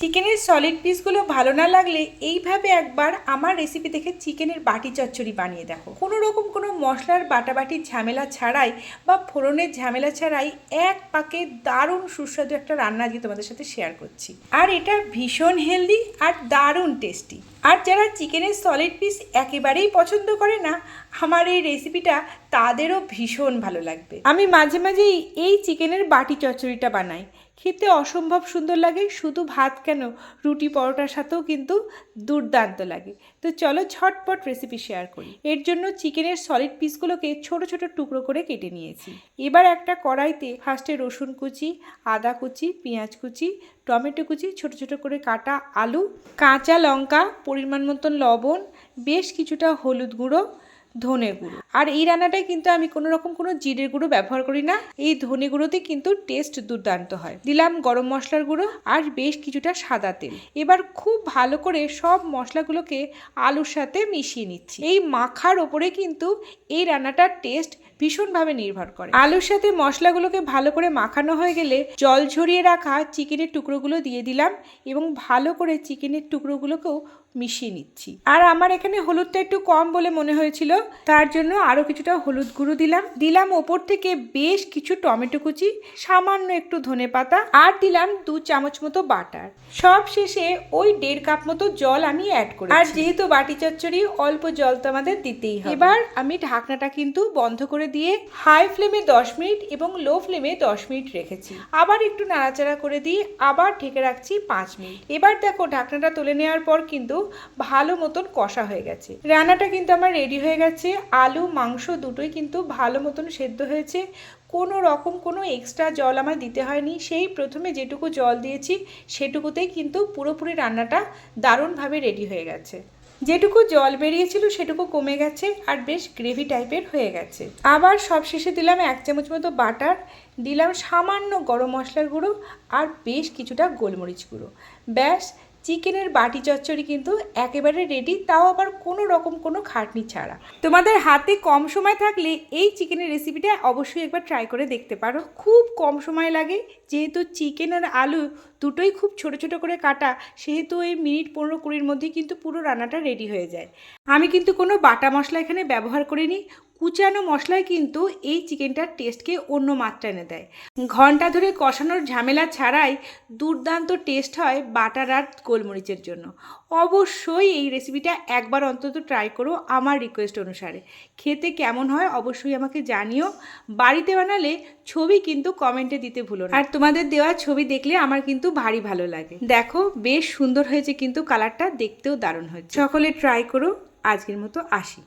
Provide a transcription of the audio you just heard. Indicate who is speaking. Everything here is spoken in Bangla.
Speaker 1: চিকেনের সলিড পিসগুলো ভালো না লাগলে এইভাবে একবার আমার রেসিপি দেখে চিকেনের বাটি চচ্চড়ি বানিয়ে দেখো। কোনো রকম কোনো মশলার বাটাবাটির ঝামেলা ছাড়াই বা ফোড়নের ঝামেলা ছাড়াই এক পাকে দারুণ সুস্বাদু একটা রান্না আজকে তোমাদের সাথে শেয়ার করছি। আর এটা ভীষণ হেলদি আর দারুণ টেস্টি আর যারা চিকেনের সলিড পিস একেবারেই পছন্দ করে না, আমার এই রেসিপিটা তাদেরও ভীষণ ভালো লাগবে। আমি মাঝে মাঝেই এই চিকেনের বাটি চচ্চড়িটা বানাই। খেতে অসম্ভব সুন্দর লাগে, শুধু ভাত কেন, রুটি পরোটার সাথেও কিন্তু দুর্দান্ত লাগে। তো চলো ঝটপট রেসিপি শেয়ার করি। এর জন্য চিকেনের সলিড পিসগুলোকে ছোট ছোট টুকরো করে কেটে নিয়েছি। এবার একটা কড়াইতে ফার্স্টে রসুন কুচি, আদা কুচি, পেঁয়াজ কুচি, টমেটো কুচি, ছোট ছোট করে কাটা আলু, কাঁচা লঙ্কা, পরিমাণ মতন লবণ, বেশ কিছুটা হলুদ গুঁড়ো ধনে গুঁড়ো। আর এই রান্নাটায় কিন্তু আমি কোনো রকম কোনো জিরের গুঁড়ো ব্যবহার করি না। এই ধনে গুঁড়োতে কিন্তু টেস্ট দুর্দান্ত হয়। দিলাম গরম মশলার গুঁড়ো আর বেশ কিছুটা সাদা তেল। এবার খুব ভালো করে সব মশলাগুলোকে আলুর সাথে মিশিয়ে নিচ্ছি। এই মাখার ওপরে কিন্তু এই রান্নাটার টেস্ট ভীষণভাবে নির্ভর করে। আলুর সাথে মশলাগুলোকে ভালো করে মাখানো হয়ে গেলে জল ঝরিয়ে রাখা চিকেনের টুকরোগুলো দিয়ে দিলাম এবং ভালো করে চিকেনের টুকরোগুলোকেও মিশিয়ে নিচ্ছি। আর আমার এখানে হলুদটা একটু কম বলে মনে হয়েছিল, তার জন্য আরও কিছুটা হলুদ গুঁড়ো দিলাম। দিলাম ওপর থেকে বেশ কিছু টমেটো কুচি, সামান্য একটু ধনে পাতা আর দিলাম দু চামচ মতো বাটার। সব শেষে ওই দেড় কাপ মতো জল আমি অ্যাড করি আর যেহেতু বাটি চচ্চড়ি, অল্প জল তো আমাদের দিতেই হবে। এবার আমি ঢাকনাটা কিন্তু বন্ধ করে দিয়ে হাই ফ্লেমে দশ মিনিট এবং লো ফ্লেমে দশ মিনিট রেখেছি। আবার একটু নাড়াচাড়া করে দিয়ে আবার ঢেকে রাখছি পাঁচ মিনিট। এবার দেখো ঢাকনাটা তুলে নেওয়ার পর কিন্তু ভালো মতন কষা হয়ে গেছে। রান্নাটা কিন্তু আমার রেডি হয়ে গেছে। আলু, মাংস দুটোই কিন্তু ভালো মতন সেদ্ধ হয়েছে। কোনো রকম কোনো এক্সট্রা জল আমার দিতে হয়নি। সেই প্রথমে যেটুকু জল দিয়েছি, সেটুকুতেই কিন্তু পুরোপুরি রান্নাটা দারুণভাবে রেডি হয়ে গেছে। যেটুকু জল বেরিয়েছিল সেটুকু কমে গেছে আর বেশ গ্রেভি টাইপের হয়ে গেছে। আবার সব শেষে দিলাম এক চামচ মতো বাটার, দিলাম সামান্য গরম মশলার গুঁড়ো আর বেশ কিছুটা গোলমরিচ গুঁড়ো। ব্যাস চিকেনের বাটি চচ্চড়ি কিন্তু একেবারে রেডি তাও আবার কোনো রকম কোনো খাটনি ছাড়া। তোমাদের হাতে কম সময় থাকলে এই চিকেনের রেসিপিটা অবশ্যই একবার ট্রাই করে দেখতে পারো। খুব কম সময় লাগে, যেহেতু চিকেন আর আলু দুটোই খুব ছোট ছোট করে কাটা, সেহেতু এই মিনিট পনেরো কুড়ির মধ্যেই কিন্তু পুরো রান্নাটা রেডি হয়ে যায়। আমি কিন্তু কোনো বাটা মশলা এখানে ব্যবহার করিনি কুচানো মশলায় কিন্তু এই চিকেনটার টেস্টকে অন্য মাত্রা এনে দেয়। ঘণ্টা ধরে কষানোর ঝামেলা ছাড়াই দুর্দান্ত টেস্ট হয় বাটার আর গোলমরিচের জন্য। অবশ্যই এই রেসিপিটা একবার অন্তত ট্রাই করো আমার রিকোয়েস্ট অনুসারে। খেতে কেমন হয় অবশ্যই আমাকে জানিও। বাড়িতে বানালে ছবি কিন্তু কমেন্টে দিতে ভুলো না। আর তোমাদের দেওয়া ছবি দেখলে আমার কিন্তু ভারী ভালো লাগে। দেখো, বেশ সুন্দর হয়েছে কিন্তু কালারটা, দেখতেও দারুণ হয়েছে। সকলে ট্রাই করো, আজকের মতো আসি।